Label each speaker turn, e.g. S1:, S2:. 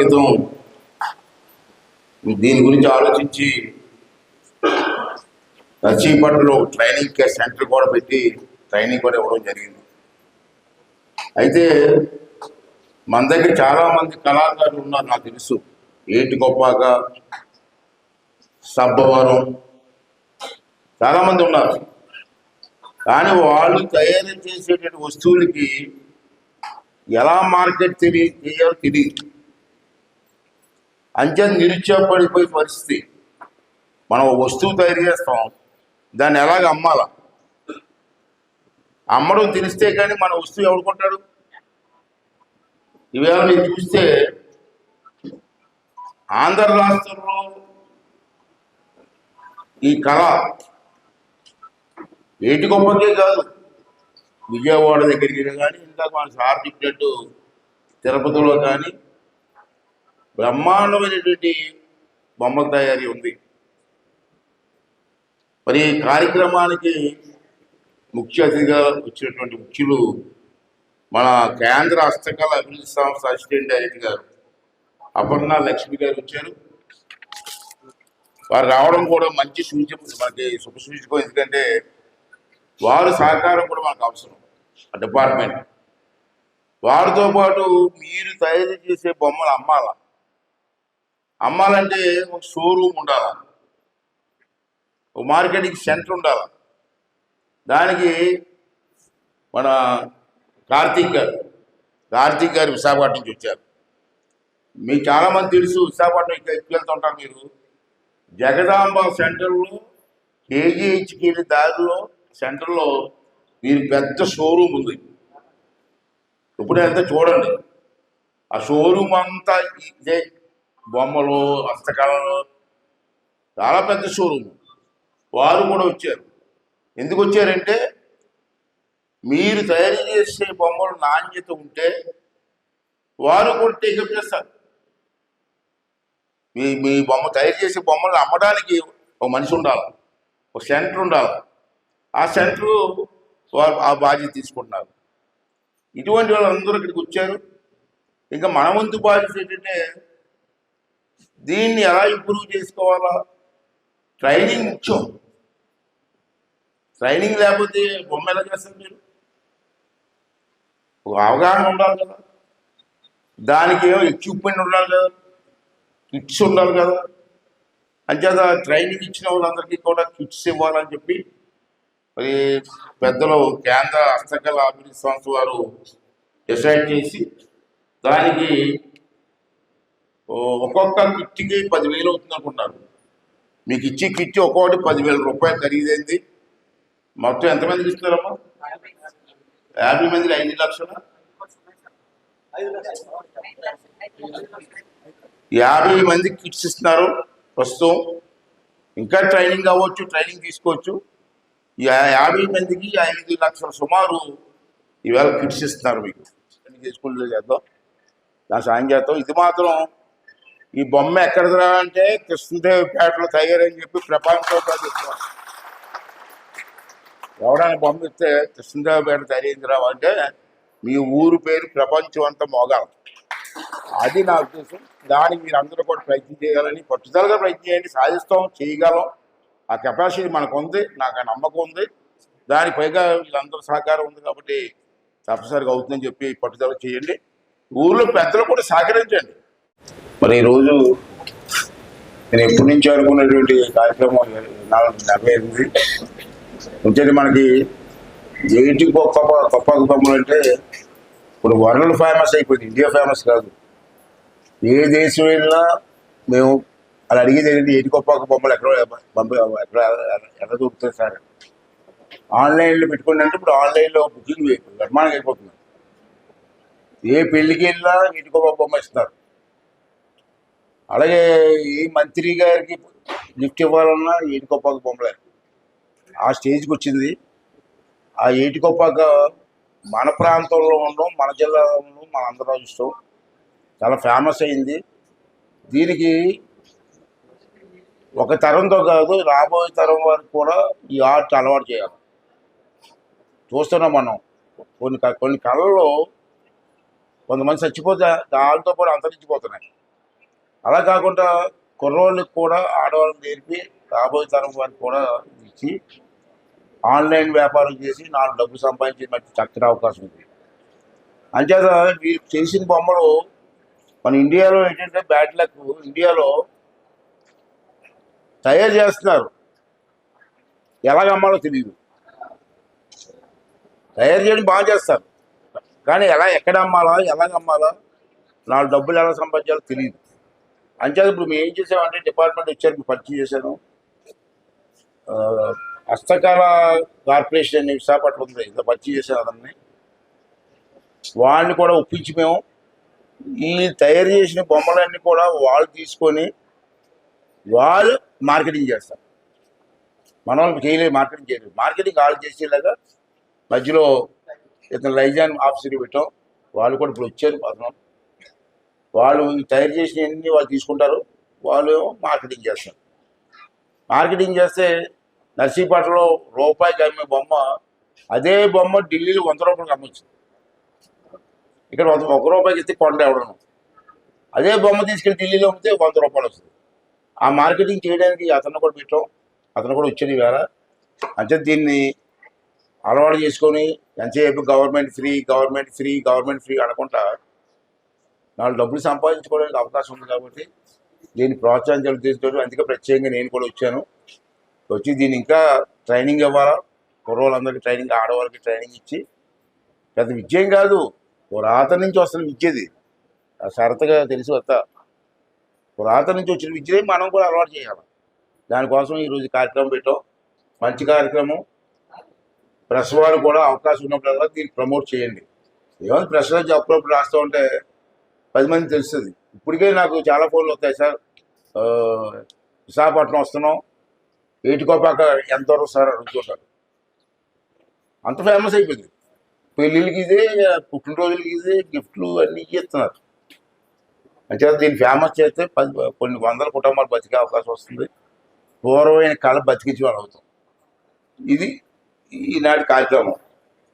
S1: క్రితం దీని గురించి ఆలోచించి నర్సీపట్నలో ట్రైనింగ్ సెంటర్ కూడా పెట్టి ట్రైనింగ్ కూడా ఇవ్వడం జరిగింది. అయితే మన దగ్గర చాలా మంది కళాకారులు ఉన్నారు నాకు తెలుసు. ఏటి గొప్పగా సబ్బవరం చాలా మంది ఉన్నారు. కానీ వాళ్ళు తయారు చేసేటువంటి వస్తువులకి ఎలా మార్కెట్ తెలియ చేయాలో తెలియదు అంచె నిరుత్సాహపడిపోయే పరిస్థితి. మనం వస్తువు తయారు చేస్తాం. దాన్ని ఎలాగ అమ్మాల? అమ్మడం తెలిస్తే కానీ మన వస్తువు ఎవడు కొంటాడు? ఇవేళ చూస్తే ఆంధ్ర రాష్ట్రంలో ఈ కళ ఏటి గొప్పకే కాదు. విజయవాడ దగ్గరికి కానీ ఇంకా మన సార్ చెప్పినట్టు తిరుపతిలో కానీ బ్రహ్మాండమైనటువంటి బొమ్మల తయారీ ఉంది. మరి కార్యక్రమానికి ముఖ్య అతిథిగా వచ్చినటువంటి ముఖ్యులు మన కేంద్ర హస్తకళ అభివృద్ధి సంస్థ అసిస్టెంట్ డైరెక్టర్ గారు అపర్ణ లక్ష్మి గారు వచ్చారు. వారు రావడం కూడా మంచి సూచన మనకి శుభసూచకం ఎందుకంటే వారు సహకారం కూడా మనకు అవసరం ఆ డిపార్ట్మెంట్. వారితో పాటు మీరు తయారు చేసే బొమ్మలు అమ్మాల? అమ్మాలంటే ఒక షోరూమ్ ఉండాల? ఒక మార్కెటింగ్ సెంటర్ ఉండాలి? దానికి మన కార్తీక్ గారు కార్తీక్ గారు విశాఖపట్నం నుంచి వచ్చారు. మీకు చాలామంది తెలుసు విశాఖపట్నం ఇక్కడ ఎక్కువ వెళ్తుంటారు మీరు? జగదాంబ సెంటర్లో కేజీహెచ్కి వెళ్ళి దారిలో సెంటర్లో మీరు పెద్ద షోరూమ్ ఉంది. ఇప్పుడు ఎంత చూడండి. ఆ షోరూమ్ అంతా ఇదే. బొమ్మలు హస్తకళలు. చాలా పెద్ద షోరూమ్ వారు కూడా వచ్చారు. ఎందుకు వచ్చారంటే మీరు తయారు చేసే బొమ్మలు నాణ్యత ఉంటే వారు కూడా టేకప్ చేస్తారు. మీ మీ బొమ్మ తయారు చేసే బొమ్మలు అమ్మడానికి ఒక మనిషి ఉండాలి. ఒక సెంటర్ ఉండాలి. ఆ సెంటర్ వారు ఆ బాధ్యత తీసుకుంటున్నారు. ఇటువంటి వాళ్ళందరూ ఇక్కడికి వచ్చారు. ఇంకా మన వంతు బాధ్యత ఏంటంటే దీన్ని ఎలా ఇంప్రూవ్ చేసుకోవాలా? ట్రైనింగ్ ముఖ్యం ట్రైనింగ్ లేకపోతే బొమ్మ ఎలా చేస్తారు మీరు? ఒక అవగాహన ఉండాలి కదా. దానికి ఏమో ఎక్విప్మెంట్ ఉండాలి కదా. కిట్స్ ఉండాలి కదా. అంచేత ట్రైనింగ్ ఇచ్చిన వాళ్ళందరికీ కూడా కిట్స్ ఇవ్వాలని చెప్పి మరి పెద్దలు కేంద్ర హస్తకళ అభివృద్ధి సంస్థ వారు డిసైడ్ చేసి దానికి ఒక్కొక్క కిట్టికి పదివేలు అవుతుంది అనుకుంటారు మీకు ఇచ్చి కిట్ ఒక్కొక్కటి పదివేల రూపాయలు ఖరీదైంది. మొత్తం ఎంతమందికి ఇస్తున్నారమ్మా యాభై మందికి ఐదు లక్షలు? యాభై మందికి కిట్స్ ఇస్తున్నారు ప్రస్తుతం. ఇంకా ట్రైనింగ్ అవ్వచ్చు ట్రైనింగ్ తీసుకోవచ్చు. యాభై మందికి ఐదు లక్షల సుమారు ఈవేళ కిట్స్ ఇస్తున్నారు మీకు. చేసుకుంటే చేద్దాం. దాని సాయం చేద్దాం ఇది మాత్రం ఈ బొమ్మ ఎక్కడదిరా అంటే కృష్ణదేవిపేటలో తయారని చెప్పి ప్రపంచంతో చెప్తున్నారు. ఎవడైనా బొమ్మ ఇస్తే కృష్ణదేవిపేట తయారైందిరా అంటే మీ ఊరు పేరు ప్రపంచం అంతా మోగాలి. అది నా ఉద్దేశం దానికి మీరు అందరూ కూడా ప్రయత్నం చేయాలని పట్టుదలగా ప్రయత్నం చేయండి. సాధిస్తాం చేయగలం. ఆ కెపాసిటీ మనకు ఉంది నాకు ఆ నమ్మకం ఉంది. దాని పైగా వీళ్ళందరూ సహకారం ఉంది కాబట్టి తప్పనిసరిగా అవుతుందని చెప్పి పట్టుదల చేయండి. ఊర్లో పెద్దలు కూడా సహకరించండి. మరి ఈరోజు నేను ఎప్పటి నుంచి అనుకున్నటువంటి కార్యక్రమం నాలుగు డెబ్బై ఎనిమిది. వచ్చేది మనకి ఏంటి గొప్ప గొప్ప బొమ్మలు అంటే ఇప్పుడు వరల్డ్ ఫేమస్ అయిపోయింది ఇండియా ఫేమస్ కాదు. ఏ దేశం వెళ్ళినా మేము అలా అడిగేది ఏంటంటే ఏటి గొప్ప బొమ్మలు ఎక్కడ పంప ఎక్కడ ఎక్కడ దొరుకుతాయి సార్? ఆన్లైన్లో పెట్టుకోండి అంటే ఇప్పుడు ఆన్లైన్లో బుకింగ్ నిర్మాణం అయిపోతుంది. ఏ పెళ్ళికి వెళ్ళినా ఏటి గొప్ప బొమ్మ ఇస్తున్నారు అలాగే ఈ మంత్రి గారికి లిఫ్ట్ ఇవ్వాలన్నా ఏటికొప్పాక గొప్ప ఆ స్టేజ్కి వచ్చింది. ఆ ఏటికొప్పాక మన ప్రాంతంలో ఉండడం మన జిల్లాలో ఉండడం మన అందరం ఇష్టం చాలా ఫేమస్ అయింది. దీనికి ఒక తరంతో కాదు రాబోయే తరం వారికి కూడా ఈ ఆర్ట్ అలవాటు చేయాలి. చూస్తున్నాం మనం. కొన్ని కొన్ని కళల్లో కొంతమంది చచ్చిపోతే దాంతో కూడా అంతరించిపోతున్నాయి. అలా కాకుండా కుర్రోళ్ళకి కూడా ఆడవాళ్ళని నేర్పి రాబోయే తరం వారికి కూడా ఇచ్చి ఆన్లైన్ వ్యాపారం చేసి నాలుగు డబ్బు సంపాదించి మంచి చక్కని అవకాశం ఉంది. అంచేత వీరు చేసిన బొమ్మలు మన ఇండియాలో ఏంటంటే బ్యాడ్ లక్ ఇండియాలో తయారు చేస్తున్నారు. ఎలాగ అమ్మాలో తెలియదు తయారు చేయడం బాగా చేస్తారు. కానీ ఎలా ఎక్కడ అమ్మాలా ఎలాగ అమ్మాలా నాలుగు డబ్బులు ఎలా సంపాదించాలో తెలియదు అంచేత ఇప్పుడు మేము ఏం చేసామంటే డిపార్ట్మెంట్ వచ్చారు పరిచయం చేశాను. హస్తకళ కార్పొరేషన్ అనే విశాఖపట్నం ఉంది. ఇంత పరిచయం చేశాను అతన్ని. వాళ్ళని కూడా ఒప్పించి మేము ఈ తయారు చేసిన బొమ్మలన్నీ కూడా వాళ్ళు తీసుకొని వాళ్ళు మార్కెటింగ్ చేస్తారు. మన వాళ్ళు చేయలేదు మార్కెటింగ్ చేయలేదు. మార్కెటింగ్ వాళ్ళు చేసేలాగా మధ్యలో ఇతను లైజాన్ ఆఫీసర్ పెట్టాం. వాళ్ళు కూడా ఇప్పుడు వచ్చారు అతను వాళ్ళు తయారు చేసిన అన్ని వాళ్ళు తీసుకుంటారు. వాళ్ళు మార్కెటింగ్ చేస్తారు. మార్కెటింగ్ చేస్తే నర్సీపట్నంలో రూపాయికి అమ్మే బొమ్మ అదే బొమ్మ ఢిల్లీలో వంద రూపాయలకు అమ్మొచ్చు. ఇక్కడ వంద ఒక రూపాయికి ఇస్తే కొండ ఎవడను. అదే బొమ్మ తీసుకెళ్ళి ఢిల్లీలో అమ్మితే వంద రూపాయలు వస్తుంది. ఆ మార్కెటింగ్ చేయడానికి అతను కూడా పెట్టాం. అతను కూడా వచ్చాడు వేళ అంటే దీన్ని అలవాటు చేసుకొని ఎంతసేపు government free government free government free అనుకుంటా నాలుగు డబ్బులు సంపాదించుకోవడానికి అవకాశం ఉంది కాబట్టి దీన్ని ప్రోత్సహించాలి ఉద్దేశంతో అందుకే ప్రత్యేకంగా నేను కూడా వచ్చాను. వచ్చి దీన్ని ఇంకా ట్రైనింగ్ ఇవ్వాలా? కుర్రోళ్ళందరికీ ట్రైనింగ్ ఆడవాళ్ళకి ట్రైనింగ్ ఇచ్చి. పెద్ద విజయం కాదు. పురాతన నుంచి వస్తున్న విద్యది ఆ సరతగా తెలిసి వస్తా పురాతన నుంచి వచ్చిన విద్యనే మనం కూడా అలవాటు చేయాలి. దానికోసం ఈరోజు కార్యక్రమం పెట్టాం. మంచి కార్యక్రమం. ప్రెస్ వాళ్ళు కూడా అవకాశం ఉన్నప్పుడల్లా దీన్ని ప్రమోట్ చేయండి. ఏమైనా ప్రెస్లో అప్పుడప్పుడు రాస్తూ ఉంటే పది మంది తెలుస్తుంది. ఇప్పటికే నాకు చాలా ఫోన్లు వస్తాయి సార్. విశాఖపట్నం వస్తున్నాం. ఏటికోపాక ఎంత వరకు సార్ అడుగుతుంటారు అంత ఫేమస్ అయిపోయింది. పెళ్ళిళ్ళకి ఇదే పుట్టినరోజులకి ఇదే గిఫ్ట్లు అన్నీ ఇస్తున్నారు అంచేత దీన్ని ఫేమస్ చేస్తే పది కొన్ని వందల కుటుంబాలు బతికే అవకాశం వస్తుంది. పూర్వమైన కళ బతికించి వాళ్ళు అవుతాం ఇది ఈనాటి కార్యక్రమం.